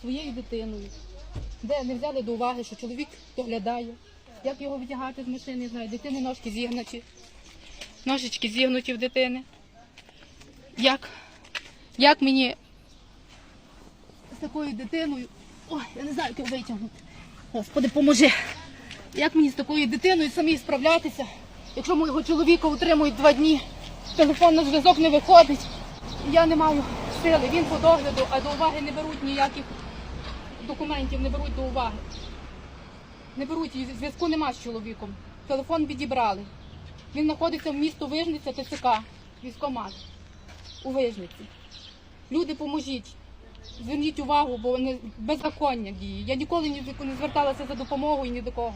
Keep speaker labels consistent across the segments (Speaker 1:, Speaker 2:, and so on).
Speaker 1: своєю дитиною, де не взяли до уваги, що чоловік доглядає, як його витягати з машини, не знаю, дитини ножки зігнуті, ножички зігнуті в дитини. Як, як мені з такою дитиною, ой, я не знаю, як його витягнути. Господи, поможи. Як мені з такою дитиною самі справлятися, якщо мого чоловіка утримують два дні, телефон на зв'язок не виходить, я не маю сили, він по догляду, а до уваги не беруть ніяких документів, не беруть до уваги. Не беруть, зв'язку нема з чоловіком. Телефон відібрали. Він знаходиться в місто Вижниця, ТЦК, військомат у Вижниці. Люди, поможіть. Зверніть увагу, бо вони беззаконня діє. Я ніколи ні, не зверталася за допомогою ні до кого.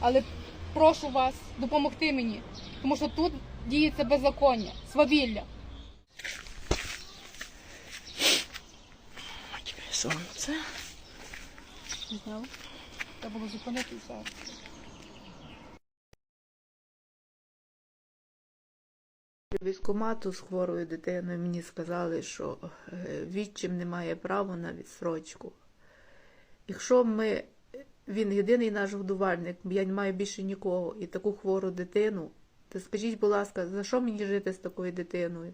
Speaker 1: Але прошу вас допомогти мені, тому що тут діється беззаконня, свавілля.
Speaker 2: Сонце.
Speaker 1: Треба було зупинити і все.
Speaker 2: Військомату з хворою дитиною мені сказали, що е, відчим не має права на відсрочку. Якщо ми, він єдиний наш годувальник, я не маю більше нікого, і таку хвору дитину, то скажіть, будь ласка, за що мені жити з такою дитиною?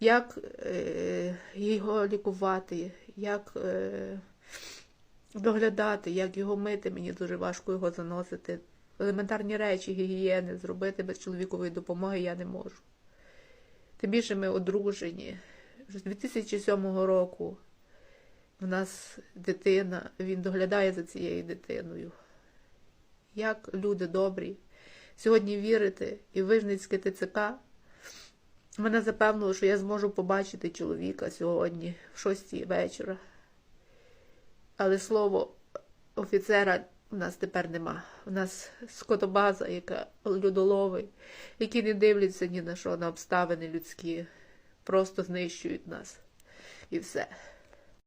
Speaker 2: Як е, його лікувати, як е, доглядати, як його мити, мені дуже важко його заносити. Елементарні речі, гігієни зробити без чоловікової допомоги я не можу. Тим більше ми одружені. З 2007 року в нас дитина, він доглядає за цією дитиною. Як люди добрі, сьогодні вірити і Вижницьке ТЦК мене запевнило, що я зможу побачити чоловіка сьогодні, в шостій вечора. Але слово офіцера у нас тепер нема. У нас скотобаза, яка людолови, які не дивляться ні на що, на обставини людські, просто знищують нас. І все.